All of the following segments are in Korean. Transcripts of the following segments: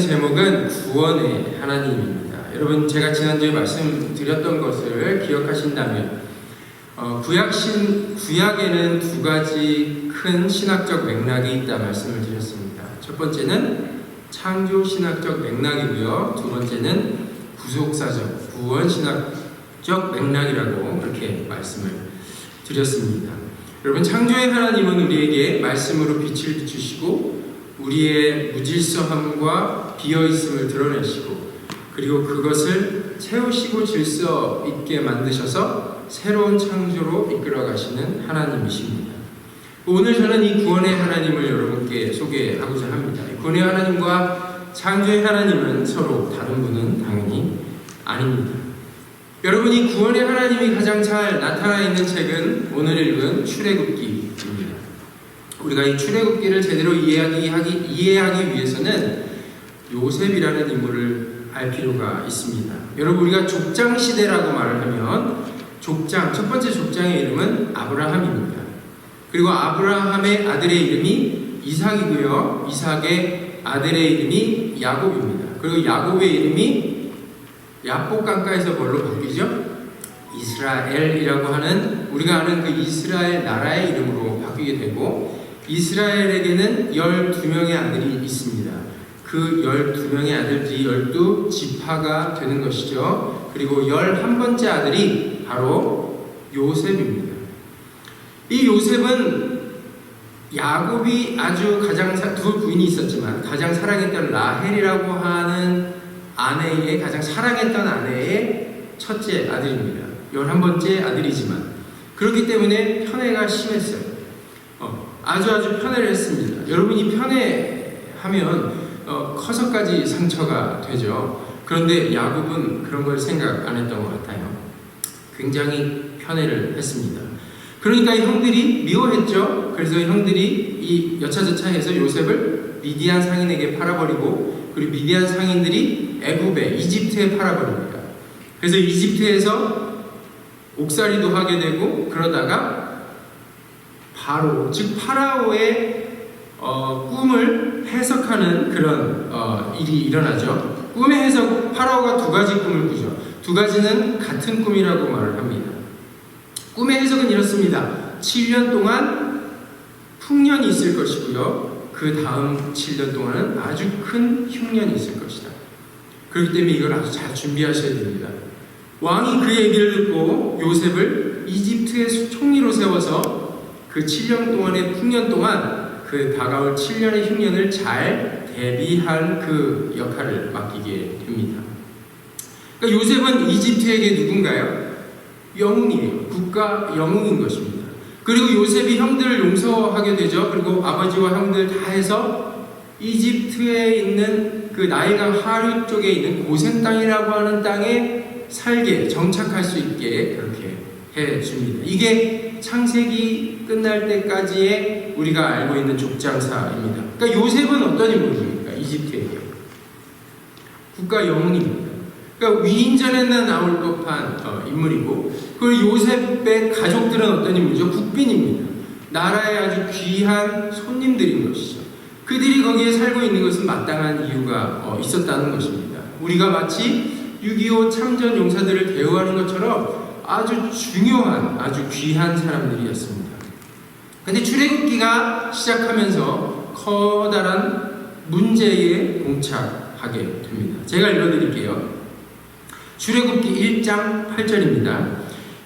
제목은 구원의 하나님입니다. 여러분 제가 지난주에 말씀드렸던 것을 기억하신다면 어, 구약신 구약에는 두 가지 큰 신학적 맥락이 있다 말씀을 드렸습니다. 첫 번째는 창조 신학적 맥락이고요. 두 번째는 구속사적 구원 신학적 맥락이라고 그렇게 말씀을 드렸습니다. 여러분 창조의 하나님은 우리에게 말씀으로 빛을 비추시고 우리의 무질서함과 비어 있음을 드러내시고 그리고 그것을 채우시고 질서 있게 만드셔서 새로운 창조로 이끌어 가시는 하나님이십니다. 오늘 저는 이 구원의 하나님을 여러분께 소개하고자 합니다. 구원의 하나님과 창조의 하나님은 서로 다른 분은 당연히 아닙니다. 여러분 이 구원의 하나님이 가장 잘 나타나 있는 책은 오늘 읽은 출애굽기입니다. 우리가 이 출애굽기를 제대로 이해하기, 하기, 이해하기 위해서는 요셉이라는 인물을 알 필요가 있습니다. 여러분 우리가 족장 시대라고 말을 하면 족장 첫 번째 족장의 이름은 아브라함입니다. 그리고 아브라함의 아들의 이름이 이삭이고요. 이삭의 아들의 이름이 야곱입니다. 그리고 야곱의 이름이 야복 강가에서 뭘로 바뀌죠? 이스라엘이라고 하는 우리가 아는 그 이스라엘 나라의 이름으로 바뀌게 되고 이스라엘에게는 12명의 아들이 있습니다. 그 12명의 아들들이 12 지파가 되는 것이죠. 그리고 11번째 아들이 바로 요셉입니다. 이 요셉은 야곱이 아주 가장 사, 두 부인이 있었지만 가장 사랑했던 라헬이라고 하는 아내의 가장 사랑했던 아내의 첫째 아들입니다. 11번째 아들이지만 그렇기 때문에 편애가 심했어요. 어, 아주 아주 편애를 했습니다. 여러분이 편애하면 어, 커서까지 상처가 되죠. 그런데 야곱은 그런 걸 생각 안 했던 것 같아요. 굉장히 편애를 했습니다. 그러니까 형들이 미워했죠. 그래서 형들이 이 여차저차해서 요셉을 미디안 상인에게 팔아버리고 그리고 미디안 상인들이 애굽에 이집트에 팔아버립니다. 그래서 이집트에서 옥살이도 하게 되고 그러다가 바로 즉 파라오의 어, 꿈을 해석하는 그런 어, 일이 일어나죠. 꿈의 해석 파라오가 두 가지 꿈을 꾸죠. 두 가지는 같은 꿈이라고 말을 합니다. 꿈의 해석은 이렇습니다. 7년 동안 풍년이 있을 것이고요. 그 다음 7년 동안은 아주 큰 흉년이 있을 것이다. 그렇기 때문에 이걸 아주 잘 준비하셔야 됩니다. 왕이 그 얘기를 듣고 요셉을 이집트의 총리로 세워서 그 7년 동안의 풍년 동안 그 다가올 7년의 흉년을 잘 대비한 그 역할을 맡기게 됩니다. 그러니까 요셉은 이집트에게 누군가요? 영웅이에요. 국가 영웅인 것입니다. 그리고 요셉이 형들을 용서하게 되죠. 그리고 아버지와 형들 다 해서 이집트에 있는 그 나일강 하류 쪽에 있는 고센 땅이라고 하는 땅에 살게 정착할 수 있게 그렇게 해 줍니다. 이게 창세기 끝날 때까지의 우리가 알고 있는 족장사입니다. 그러니까 요셉은 어떤 인물입니까? 이집트에게 국가 영웅입니다. 그러니까 위인전에나 나올 법한 어, 인물이고 그리고 요셉의 가족들은 어떤 인물이죠? 국빈입니다. 나라의 아주 귀한 손님들인 것이죠. 그들이 거기에 살고 있는 것은 마땅한 이유가 어, 있었다는 것입니다. 우리가 마치 6.25 참전 용사들을 대우하는 것처럼 아주 중요한, 아주 귀한 사람들이었습니다. 근데 출애굽기가 시작하면서 커다란 문제에 봉착하게 됩니다. 제가 읽어드릴게요. 출애굽기 1장 8절입니다.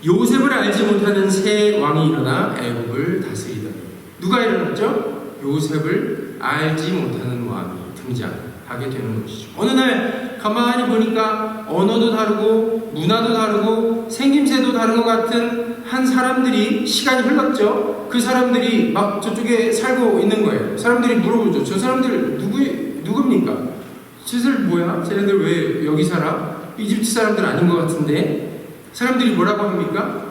요셉을 알지 못하는 새 왕이 일어나 애굽을 다스리더니 누가 일어났죠? 요셉을 알지 못하는 왕이 등장하게 되는 것이죠. 어느 날 가만히 보니까 언어도 다르고 문화도 다르고 생김새도 다른 것 같은 한 사람들이 시간이 흘렀죠. 그 사람들이 막 저쪽에 살고 있는 거예요. 사람들이 물어보죠. 저 사람들 누구 누굽니까? 쟤들 뭐야? 쟤네들 왜 여기 살아? 이집트 사람들 아닌 것 같은데 사람들이 뭐라고 합니까?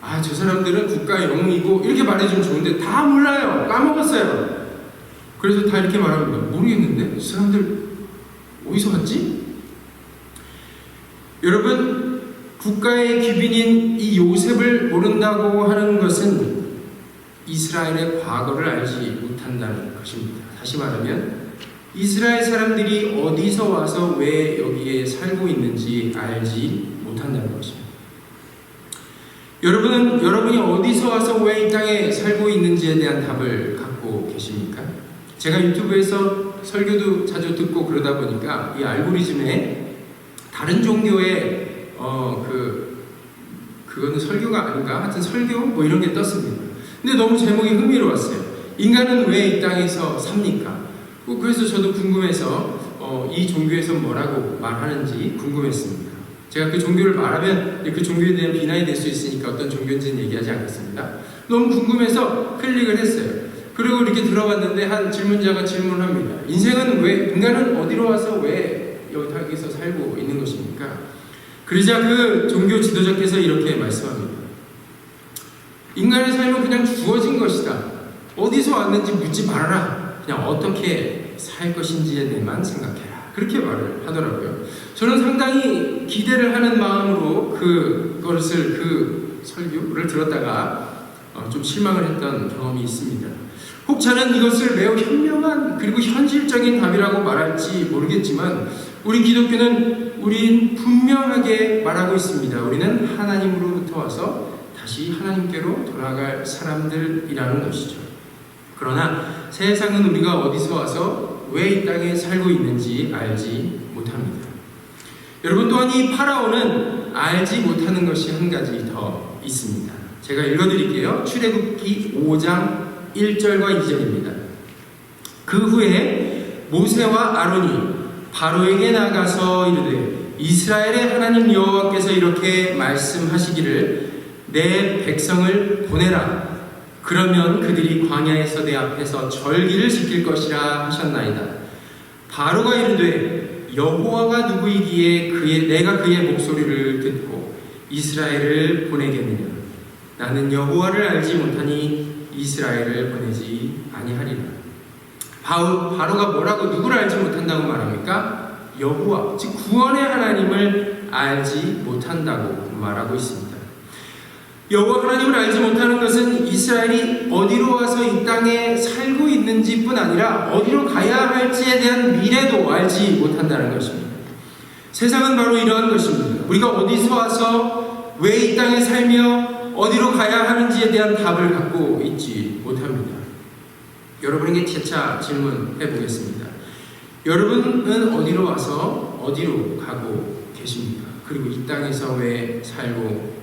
아, 저 사람들은 국가의 영웅이고 이렇게 말해주면 좋은데 다 몰라요. 까먹었어요. 그래서 다 이렇게 말합니다. 모르겠는데 저 사람들 어디서 왔지? 여러분, 국가의 귀빈인 이 요셉을 모른다고 하는 것은 이스라엘의 과거를 알지 못한다는 것입니다. 다시 말하면 이스라엘 사람들이 어디서 와서 왜 여기에 살고 있는지 알지 못한다는 것입니다. 여러분은 여러분이 어디서 와서 왜 이 땅에 살고 있는지에 대한 답을 갖고 계십니까? 제가 유튜브에서 설교도 자주 듣고 그러다 보니까 이 알고리즘에 다른 종교의 어 그 그거는 설교가 아닌가 하여튼 설교 뭐 이런 게 떴습니다. 근데 너무 제목이 흥미로웠어요. 인간은 왜 이 땅에서 삽니까? 뭐 그래서 저도 궁금해서 어, 이 종교에서 뭐라고 말하는지 궁금했습니다. 제가 그 종교를 말하면 그 종교에 대한 비난이 될 수 있으니까 어떤 종교인지는 얘기하지 않겠습니다. 너무 궁금해서 클릭을 했어요. 그리고 이렇게 들어봤는데 한 질문자가 질문합니다. 인생은 왜, 인간은 어디로 와서 왜 여기서 살고 있는 것입니까? 그러자 그 종교 지도자께서 이렇게 말씀합니다. 인간의 삶은 그냥 주어진 것이다. 어디서 왔는지 묻지 말아라. 그냥 어떻게 살 것인지에 대해만 생각해라. 그렇게 말을 하더라고요. 저는 상당히 기대를 하는 마음으로 그것을 그 설교를 들었다가 어, 좀 실망을 했던 경험이 있습니다. 혹 저는 이것을 매우 현명한 그리고 현실적인 답이라고 말할지 모르겠지만 우리 기독교는 우린 분명하게 말하고 있습니다. 우리는 하나님으로부터 와서 다시 하나님께로 돌아갈 사람들이라는 것이죠. 그러나 세상은 우리가 어디서 와서 왜 이 땅에 살고 있는지 알지 못합니다. 여러분 또한 이 파라오는 알지 못하는 것이 한 가지 더 있습니다. 제가 읽어드릴게요. 출애굽기 5장 1절과 2절입니다. 그 후에 모세와 아론이 바로에게 나가서 이르되 이스라엘의 하나님 여호와께서 이렇게 말씀하시기를 내 백성을 보내라 그러면 그들이 광야에서 내 앞에서 절기를 지킬 것이라 하셨나이다. 바로가 이르되 여호와가 누구이기에 그의 내가 그의 목소리를 듣고 이스라엘을 보내겠느냐? 나는 여호와를 알지 못하니 이스라엘을 보내지 아니하리라. 바로, 바로가 뭐라고 누구를 알지 못한다고 말합니까? 여호와, 즉 구원의 하나님을 알지 못한다고 말하고 있습니다. 여호와 하나님을 알지 못하는 것은 이스라엘이 어디로 와서 이 땅에 살고 있는지뿐 아니라 어디로 가야 할지에 대한 미래도 알지 못한다는 것입니다. 세상은 바로 이러한 것입니다. 우리가 어디서 와서 왜 이 땅에 살며 어디로 가야 하는지에 대한 답을 갖고 있지 못합니다. 여러분에게 재차 질문해 보겠습니다. 여러분은 어디로 와서 어디로 가고 계십니까? 그리고 이 땅에서 왜 살고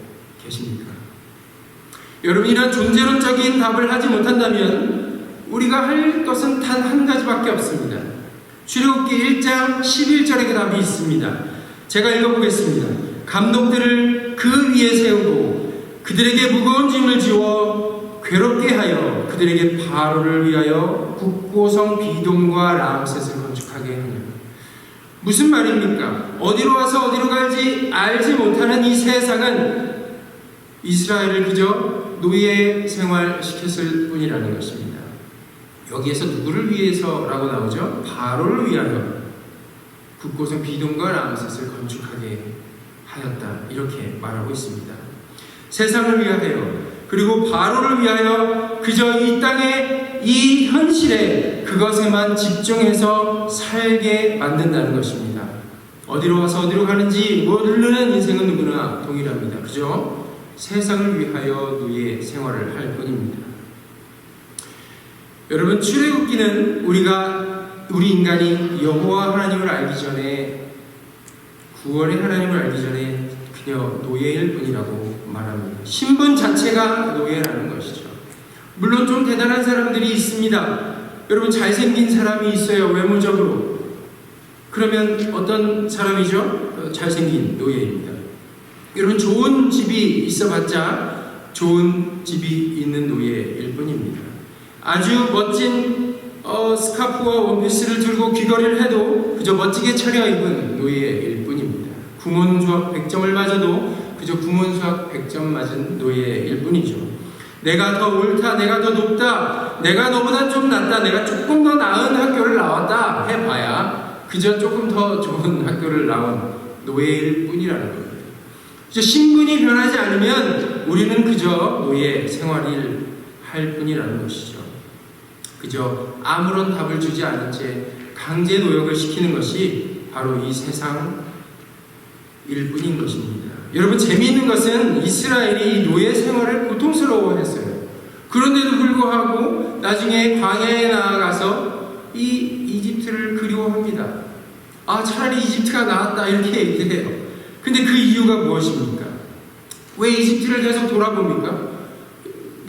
계십니까? 여러분 이런 존재론적인 답을 하지 못한다면 우리가 할 것은 단 한 가지밖에 없습니다. 출애굽기 1장 11절에 그 답이 있습니다. 제가 읽어보겠습니다. 감독들을 그 위에 세우고 그들에게 무거운 짐을 지워 괴롭게 하여 그들에게 바로를 위하여 국고성 비동과 람셋을 건축하게 하냐. 무슨 말입니까? 어디로 와서 어디로 갈지 알지 못하는 이 세상은 이스라엘을 그저 노예 생활 시켰을 뿐이라는 것입니다. 여기에서 누구를 위해서라고 나오죠? 바로를 위하여 국고성 비동과 람셋을 건축하게 하였다. 이렇게 말하고 있습니다. 세상을 위하여 그리고 바로를 위하여 그저 이 땅의 이 현실에 그것에만 집중해서 살게 만든다는 것입니다. 어디로 와서 어디로 가는지 모르는 인생은 누구나 동일합니다. 그죠? 세상을 위하여 노예 생활을 할 뿐입니다. 여러분 출애굽기는 우리가 우리 인간이 여호와 하나님을 알기 전에 구원의 하나님을 알기 전에 그냥 노예일 뿐이라고 말합니다. 신분 자체가 노예라는 것이죠. 물론 좀 대단한 사람들이 있습니다. 여러분 잘생긴 사람이 있어요 외모적으로. 그러면 어떤 사람이죠? 잘생긴 노예입니다. 여러분 좋은 집이 있어봤자 좋은 집이 있는 노예일 뿐입니다. 아주 멋진 어, 스카프와 원피스를 들고 귀걸이를 해도 그저 멋지게 차려입은 노예일 뿐입니다. 수학 100점을 맞아도 그저 구몬 수학 100점 맞은 노예일 뿐이죠. 내가 더 옳다, 내가 더 높다, 내가 너보다 좀 낫다, 내가 조금 더 나은 학교를 나왔다 해봐야 그저 조금 더 좋은 학교를 나온 노예일 뿐이라는 겁니다. 그저 신분이 변하지 않으면 우리는 그저 노예 생활을 할 뿐이라는 것이죠. 그저 아무런 답을 주지 않은 채 강제 노역을 시키는 것이 바로 이 세상 일뿐인 것입니다. 여러분 재미있는 것은 이스라엘이 이 노예 생활을 고통스러워했어요. 그런데도 불구하고 나중에 광야에 나아가서 이 이집트를 그리워합니다. 아 차라리 이집트가 나았다 이렇게 얘기를 해요. 근데 그 이유가 무엇입니까? 왜 이집트를 계속 돌아봅니까?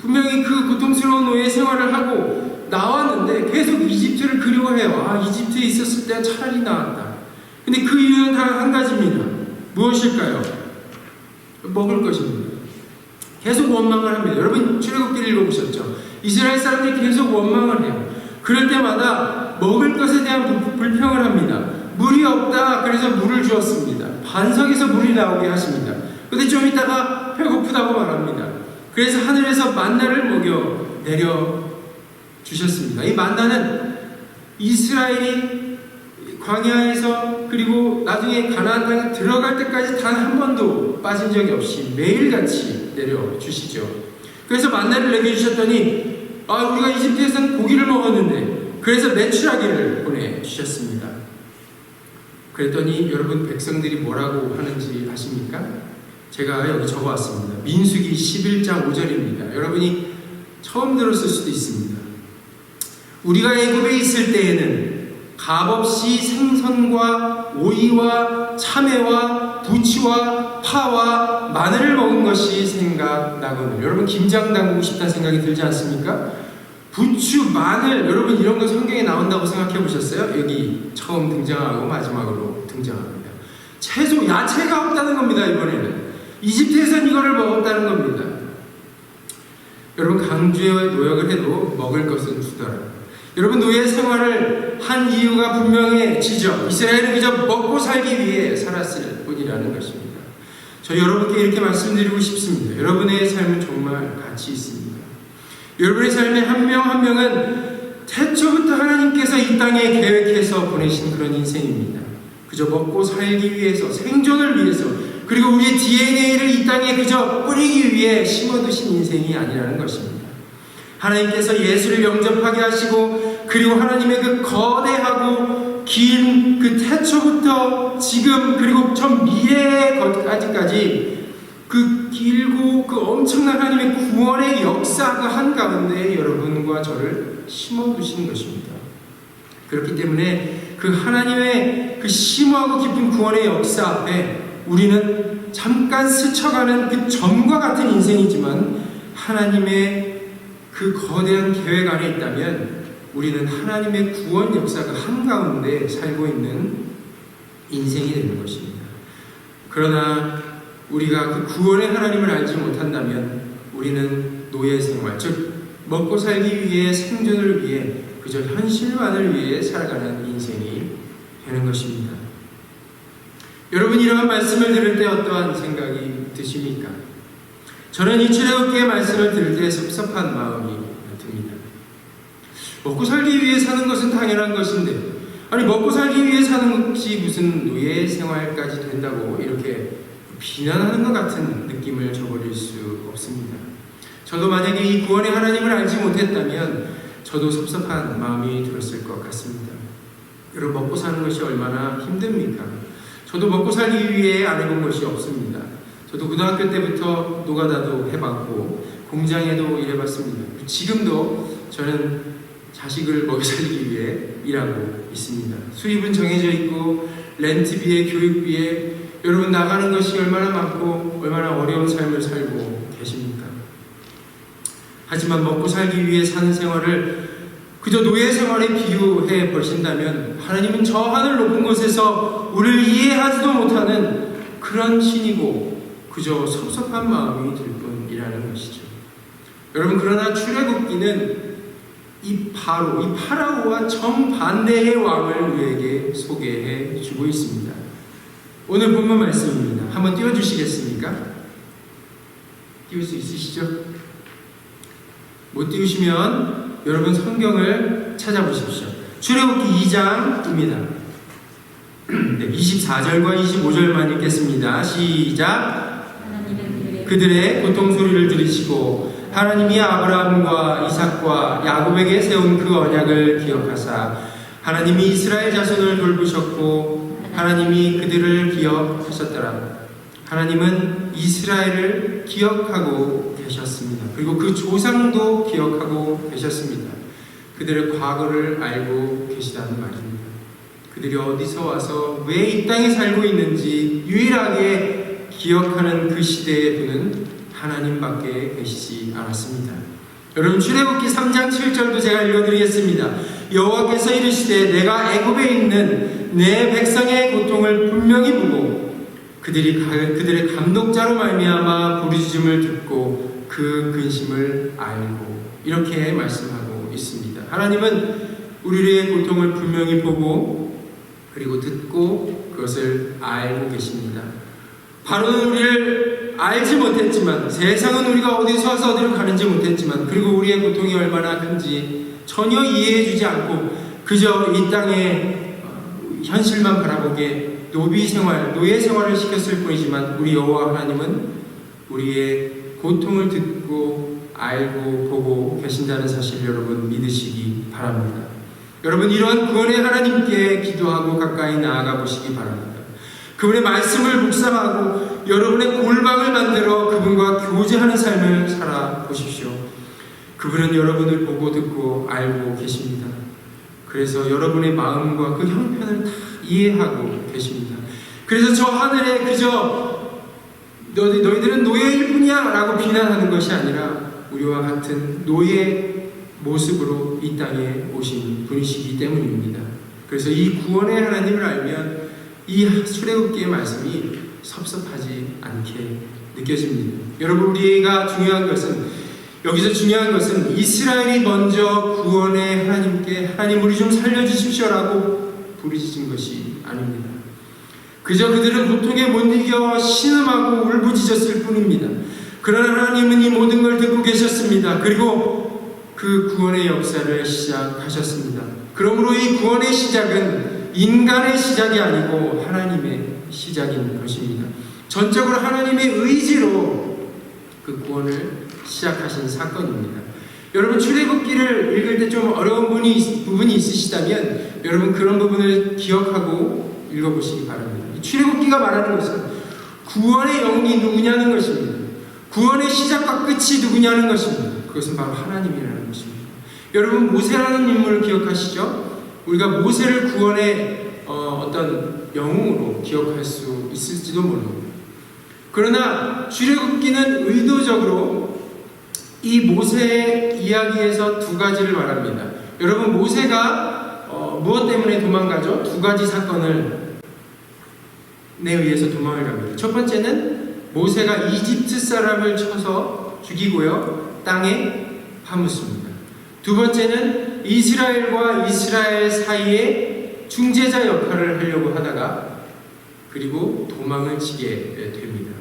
분명히 그 고통스러운 노예 생활을 하고 나왔는데 계속 이집트를 그리워해요. 아 이집트에 있었을 때 차라리 나았다. 근데 그 이유는 단한 가지입니다. 무엇일까요? 먹을 것입니다. 계속 원망을 합니다. 여러분 출애굽기를 읽어보셨죠? 이스라엘 사람들이 계속 원망을 해요. 그럴 때마다 먹을 것에 대한 불- 불평을 합니다. 물이 없다. 그래서 물을 주었습니다. 반석에서 물이 나오게 하십니다. 근데 좀 있다가 배고프다고 말합니다. 그래서 하늘에서 만나를 먹여 내려 주셨습니다. 이 만나는 이스라엘이 광야에서 그리고 나중에 가나안 땅에 들어갈 때까지 단 한 번도 빠진 적이 없이 매일같이 내려 주시죠. 그래서 만나를 내게 주셨더니 아 우리가 이집트에서는 고기를 먹었는데 그래서 매출하기를 보내 주셨습니다. 그랬더니 여러분 백성들이 뭐라고 하는지 아십니까? 제가 여기 적어왔습니다. 민수기 11장 5절입니다. 여러분이 처음 들었을 수도 있습니다. 우리가 애굽에 있을 때에는 값없이 생선과 오이와 참외와 부치와 파와 마늘을 먹은 것이 생각나거든요. 여러분 김장 담그고 싶다는 생각이 들지 않습니까? 부추, 마늘, 여러분 이런 거 성경에 나온다고 생각해 보셨어요? 여기 처음 등장하고 마지막으로 등장합니다. 채소, 야채가 없다는 겁니다, 이번에는. 이집트에선 이거를 먹었다는 겁니다. 여러분 강주에 노역을 해도 먹을 것은 주더라. 여러분 노예 생활을 한 이유가 분명해지죠. 이스라엘은 그저 먹고 살기 위해 살았을 뿐이라는 것입니다. 저 여러분께 이렇게 말씀드리고 싶습니다. 여러분의 삶은 정말 가치 있습니다. 여러분의 삶의 한 명 한 명은 태초부터 하나님께서 이 땅에 계획해서 보내신 그런 인생입니다. 그저 먹고 살기 위해서 생존을 위해서 그리고 우리의 DNA를 이 땅에 그저 뿌리기 위해 심어두신 인생이 아니라는 것입니다. 하나님께서 예수를 영접하게 하시고 그리고 하나님의 그 거대하고 긴 그 태초부터 지금 그리고 저 미래의 것까지까지 그 길고 그 엄청난 하나님의 구원의 역사 그 한가운데 여러분과 저를 심어두신 것입니다. 그렇기 때문에 그 하나님의 그 심오하고 깊은 구원의 역사 앞에 우리는 잠깐 스쳐가는 그 점과 같은 인생이지만 하나님의 그 거대한 계획 안에 있다면 우리는 하나님의 구원 역사가 한가운데 살고 있는 인생이 되는 것입니다. 그러나 우리가 그 구원의 하나님을 알지 못한다면 우리는 노예 생활, 즉 먹고 살기 위해 생존을 위해 그저 현실만을 위해 살아가는 인생이 되는 것입니다. 여러분 이러한 말씀을 들을 때 어떠한 생각이 드십니까? 저는 이 출애굽기의 말씀을 들을 때 섭섭한 마음이. 먹고 살기 위해 사는 것은 당연한 것인데 아니 먹고 살기 위해 사는 것이 무슨 노예 생활까지 된다고 이렇게 비난하는 것 같은 느낌을 저버릴 수 없습니다. 저도 만약에 이 구원의 하나님을 알지 못했다면 저도 섭섭한 마음이 들었을 것 같습니다. 여러분 먹고 사는 것이 얼마나 힘듭니까? 저도 먹고 살기 위해 안 해본 것이 없습니다. 저도 고등학교 때부터 노가다도 해봤고 공장에도 일해봤습니다. 지금도 저는 자식을 먹여 살리기 위해 일하고 있습니다. 수입은 정해져 있고 렌트비에 교육비에 여러분 나가는 것이 얼마나 많고 얼마나 어려운 삶을 살고 계십니까? 하지만 먹고 살기 위해 사는 생활을 그저 노예 생활에 비유해 보신다면 하나님은 저 하늘 높은 곳에서 우리를 이해하지도 못하는 그런 신이고 그저 섭섭한 마음이 들 뿐이라는 것이죠. 여러분 그러나 출애굽기는 이 바로 이 파라오와 정반대의 왕을 우리에게 소개해 주고 있습니다. 오늘 본문 말씀입니다. 한번 띄워 주시겠습니까? 띄울 수 있으시죠? 못 띄우시면 여러분 성경을 찾아보십시오. 출애굽기 2장입니다. 24절과 25절만 읽겠습니다. 시작. 그들의 고통 소리를 들으시고 하나님이 아브라함과 이삭과 야곱에게 세운 그 언약을 기억하사 하나님이 이스라엘 자손을 돌보셨고 하나님이 그들을 기억하셨더라. 하나님은 이스라엘을 기억하고 계셨습니다. 그리고 그 조상도 기억하고 계셨습니다. 그들의 과거를 알고 계시다는 말입니다. 그들이 어디서 와서 왜 이 땅에 살고 있는지 유일하게 기억하는 그 시대의 분은 하나님밖에 계시지 않았습니다. 여러분 출애굽기 3장 7절도 제가 읽어드리겠습니다. 여호와께서 이르시되 내가 애굽에 있는 내 백성의 고통을 분명히 보고 그들이 가- 그들의 감독자로 말미암아 부르짖음을 듣고 그 근심을 알고 이렇게 말씀하고 있습니다. 하나님은 우리의 고통을 분명히 보고 그리고 듣고 그것을 알고 계십니다. 바로는 우리를 알지 못했지만 세상은 우리가 어디서 와서 어디로 가는지 못했지만 그리고 우리의 고통이 얼마나 큰지 전혀 이해해주지 않고 그저 이 땅의 어, 현실만 바라보게 노비 생활, 노예 생활을 시켰을 뿐이지만 우리 여호와 하나님은 우리의 고통을 듣고 알고 보고 계신다는 사실 여러분 믿으시기 바랍니다. 여러분 이러한 구원의 하나님께 기도하고 가까이 나아가 보시기 바랍니다. 그분의 말씀을 묵상하고 여러분의 골방을 만들어 그분과 교제하는 삶을 살아 보십시오. 그분은 여러분을 보고 듣고 알고 계십니다. 그래서 여러분의 마음과 그 형편을 다 이해하고 계십니다. 그래서 저 하늘에 그저 너희, 너희들은 노예일 뿐이야 라고 비난하는 것이 아니라 우리와 같은 노예 모습으로 이 땅에 오신 분이시기 때문입니다. 그래서 이 구원의 하나님을 알면 이 출애굽기의 말씀이 섭섭하지 않게 느껴집니다. 여러분 우리가 중요한 것은 여기서 중요한 것은 이스라엘이 먼저 구원의 하나님께 하나님 우리 좀 살려주십시오라고 부르짖은 것이 아닙니다. 그저 그들은 고통에 못 이겨 신음하고 울부짖었을 뿐입니다. 그러나 하나님은 이 모든 걸 듣고 계셨습니다. 그리고 그 구원의 역사를 시작하셨습니다. 그러므로 이 구원의 시작은 인간의 시작이 아니고 하나님의 시작인 것입니다. 전적으로 하나님의 의지로 그 구원을 시작하신 사건입니다. 여러분 출애굽기를 읽을 때 좀 어려운 부분이, 부분이 있으시다면 여러분 그런 부분을 기억하고 읽어보시기 바랍니다. 이 출애굽기가 말하는 것은 구원의 영이 누구냐는 것입니다. 구원의 시작과 끝이 누구냐는 것입니다. 그것은 바로 하나님이라는 것입니다. 여러분 모세라는 인물을 기억하시죠? 우리가 모세를 구원의 어, 어떤 영웅으로 기억할 수 있을지도 모릅니다. 그러나 출애굽기는 의도적으로 이 모세의 이야기에서 두 가지를 말합니다. 여러분 모세가 어, 무엇 때문에 도망가죠? 두 가지 사건을 내 의해서 도망을 갑니다. 첫 번째는 모세가 이집트 사람을 쳐서 죽이고요 땅에 파묻습니다. 두 번째는 이스라엘과 이스라엘 사이에 중재자 역할을 하려고 하다가 그리고 도망을 치게 됩니다.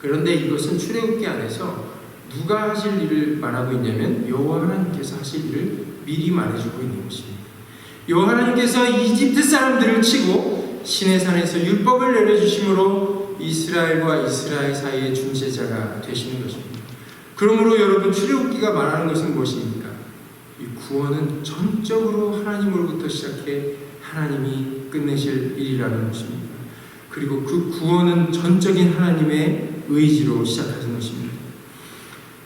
그런데 이것은 출애굽기 안에서 누가 하실 일을 말하고 있냐면 여호와 하나님께서 하실 일을 미리 말해주고 있는 것입니다. 여호와 하나님께서 이집트 사람들을 치고 시내산에서 율법을 내려주심으로 이스라엘과 이스라엘 사이의 중재자가 되시는 것입니다. 그러므로 여러분 출애굽기가 말하는 것은 무엇입니까? 이 구원은 전적으로 하나님으로부터 시작해 하나님이 끝내실 일이라는 것입니다. 그리고 그 구원은 전적인 하나님의 의지로 시작하는 것입니다.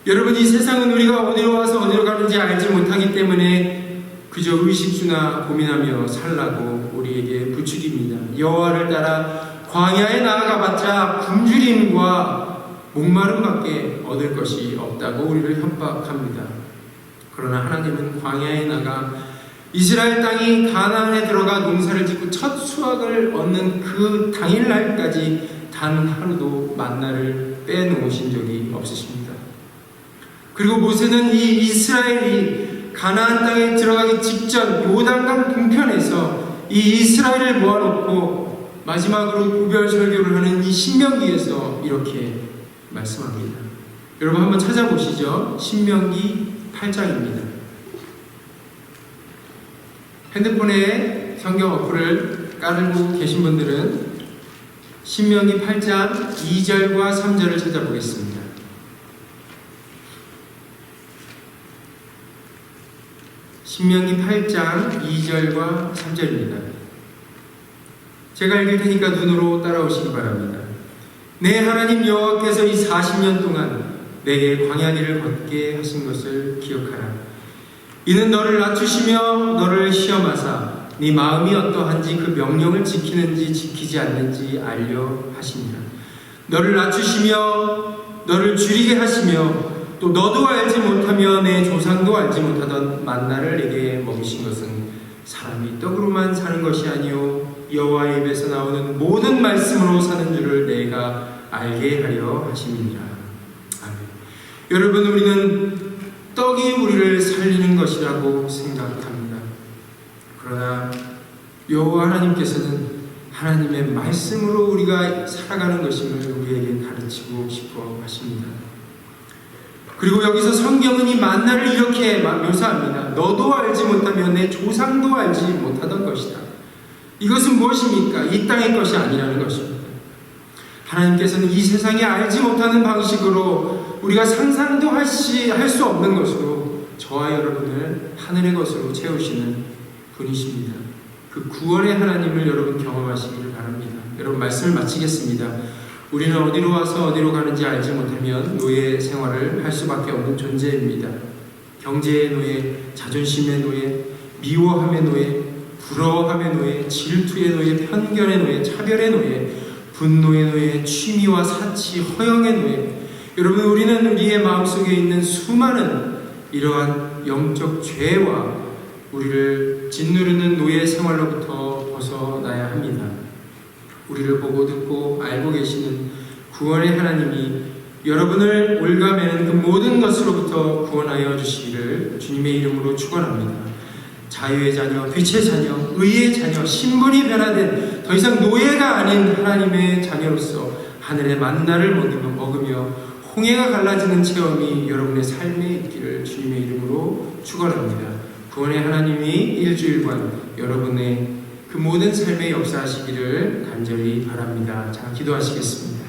여러분 이 세상은 우리가 어디로 와서 어디로 가는지 알지 못하기 때문에 그저 의식주나 고민하며 살라고 우리에게 부추깁니다. 여호와를 따라 광야에 나아가봤자 굶주림과 목마름밖에 얻을 것이 없다고 우리를 협박합니다. 그러나 하나님은 광야에 나가 이스라엘 땅이 가나안에 들어가 농사를 짓고 첫 수확을 얻는 그 당일날까지 단 하루도 만나를 빼놓으신 적이 없으십니다. 그리고 모세는 이 이스라엘이 가나안 땅에 들어가기 직전 요단강 동편에서 이 이스라엘을 모아놓고 마지막으로 구별 설교를 하는 이 신명기에서 이렇게 말씀합니다. 여러분 한번 찾아보시죠. 신명기 8장입니다. 핸드폰에 성경 어플을 깔고 계신 분들은 신명기 8장 2절과 3절을 찾아보겠습니다. 신명기 8장 2절과 3절입니다. 제가 읽을 테니까 눈으로 따라오시기 바랍니다. 내 하나님 여호와께서 이 40년 동안 내게 광야길을 걷게 하신 것을 기억하라. 이는 너를 낮추시며 너를 시험하사 네 마음이 어떠한지 그 명령을 지키는지 지키지 않는지 알려 하시니라. 너를 낮추시며 너를 줄이게 하시며 또 너도 알지 못하며 내 조상도 알지 못하던 만나를 내게 먹이신 것은 사람이 떡으로만 사는 것이 아니요 여호와의 입에서 나오는 모든 말씀으로 사는 줄을 내가 알게 하려 하심이니라. 아멘. 여러분 우리는 떡이 우리를 살리는 것이라고 생각합니다. 그러나 여호와 하나님께서는 하나님의 말씀으로 우리가 살아가는 것임을 우리에게 가르치고 싶어 하십니다. 그리고 여기서 성경은 이 만나를 이렇게 묘사합니다. 너도 알지 못하며 내 조상도 알지 못하던 것이다. 이것은 무엇입니까? 이 땅의 것이 아니라는 것입니다. 하나님께서는 이 세상에 알지 못하는 방식으로 우리가 상상도 할 수 없는 것으로 저와 여러분을 하늘의 것으로 채우시는 분이십니다. 그 구원의 하나님을 여러분 경험하시기를 바랍니다. 여러분 말씀을 마치겠습니다. 우리는 어디로 와서 어디로 가는지 알지 못하면 노예 생활을 할 수밖에 없는 존재입니다. 경제의 노예, 자존심의 노예, 미워함의 노예, 부러워함의 노예, 질투의 노예, 편견의 노예, 차별의 노예, 분노의 노예, 취미와 사치, 허영의 노예. 여러분 우리는 우리의 마음속에 있는 수많은 이러한 영적 죄와 우리를 짓누르는 노예 생활로부터 벗어나야 합니다. 우리를 보고 듣고 알고 계시는 구원의 하나님이 여러분을 올가매는 그 모든 것으로부터 구원하여 주시기를 주님의 이름으로 축원합니다. 자유의 자녀, 빛의 자녀, 의의 자녀, 신분이 변화된 더 이상 노예가 아닌 하나님의 자녀로서 하늘의 만나를 먹으며 홍해가 갈라지는 체험이 여러분의 삶에 있기를 주님의 이름으로 축원합니다. 구원의 하나님이 일주일간 여러분의 그 모든 삶에 역사하시기를 간절히 바랍니다. 자, 기도하시겠습니다.